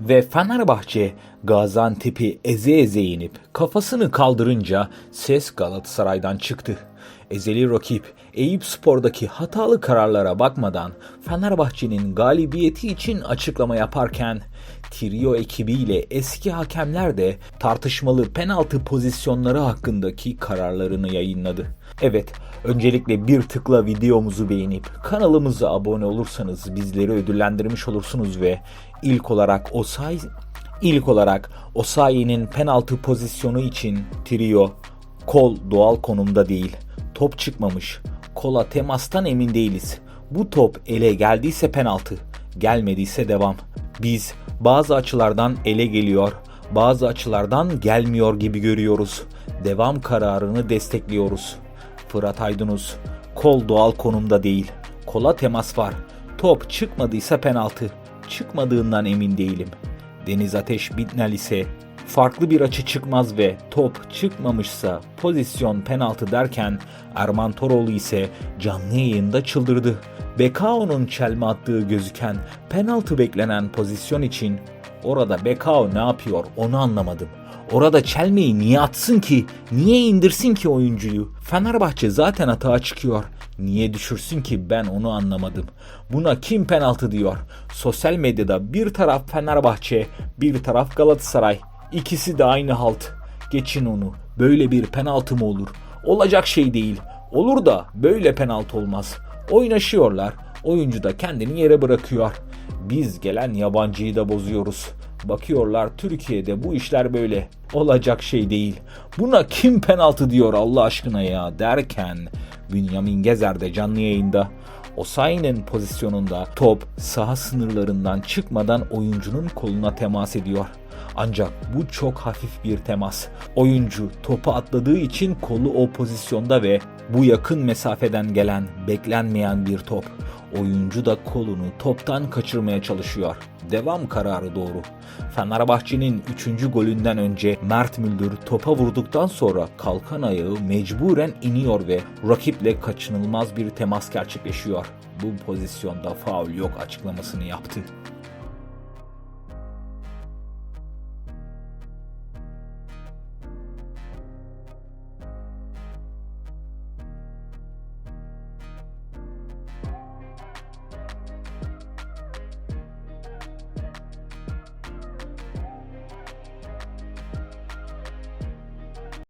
Ve Fenerbahçe Gaziantep'i eze eze yenip kafasını kaldırınca ses Galatasaray'dan çıktı. Ezeli rakip Eyüp Spor'daki hatalı kararlara bakmadan Fenerbahçe'nin galibiyeti için açıklama yaparken Trio ekibiyle eski hakemler de tartışmalı penaltı pozisyonları hakkındaki kararlarını yayınladı. Evet, öncelikle bir tıkla videomuzu beğenip kanalımıza abone olursanız bizleri ödüllendirmiş olursunuz ve ilk olarak Osay ilk olarak Osayi'nin penaltı pozisyonu için Trio kol doğal konumda değil. Top çıkmamış. Kola temastan emin değiliz. Bu top ele geldiyse penaltı, gelmediyse devam. Biz bazı açılardan ele geliyor, bazı açılardan gelmiyor gibi görüyoruz. Devam kararını destekliyoruz. Fırat Aydınus, kol doğal konumda değil. Kola temas var. Top çıkmadıysa penaltı. Çıkmadığından emin değilim. Deniz Ateş Bitnel ise farklı bir açı çıkmaz ve top çıkmamışsa pozisyon penaltı derken Erman Toroğlu ise canlı yayında çıldırdı. Bekao'nun çelme attığı gözüken penaltı beklenen pozisyon için orada Bekao ne yapıyor onu anlamadım. Orada çelmeyi niye atsın ki? Niye indirsin ki oyuncuyu? Fenerbahçe zaten hata çıkıyor. Niye düşürsün ki ben onu anlamadım. Buna kim penaltı diyor? Sosyal medyada bir taraf Fenerbahçe, bir taraf Galatasaray. İkisi de aynı halt. Geçin onu. Böyle bir penaltı mı olur? Olacak şey değil. Olur da böyle penaltı olmaz. Oynaşıyorlar. Oyuncu da kendini yere bırakıyor. Biz gelen yabancıyı da bozuyoruz. Bakıyorlar Türkiye'de bu işler böyle. Olacak şey değil. Buna kim penaltı diyor Allah aşkına ya derken Bünyamin Gezer de canlı yayında Osayi'nin pozisyonunda top saha sınırlarından çıkmadan oyuncunun koluna temas ediyor. Ancak bu çok hafif bir temas. Oyuncu topu atladığı için kolu o pozisyonda ve bu yakın mesafeden gelen beklenmeyen bir top. Oyuncu da kolunu toptan kaçırmaya çalışıyor. Devam kararı doğru. Fenerbahçe'nin 3. golünden önce Mert Müldür topa vurduktan sonra kalkan ayağı mecburen iniyor ve rakiple kaçınılmaz bir temas gerçekleşiyor. Bu pozisyonda faul yok açıklamasını yaptı.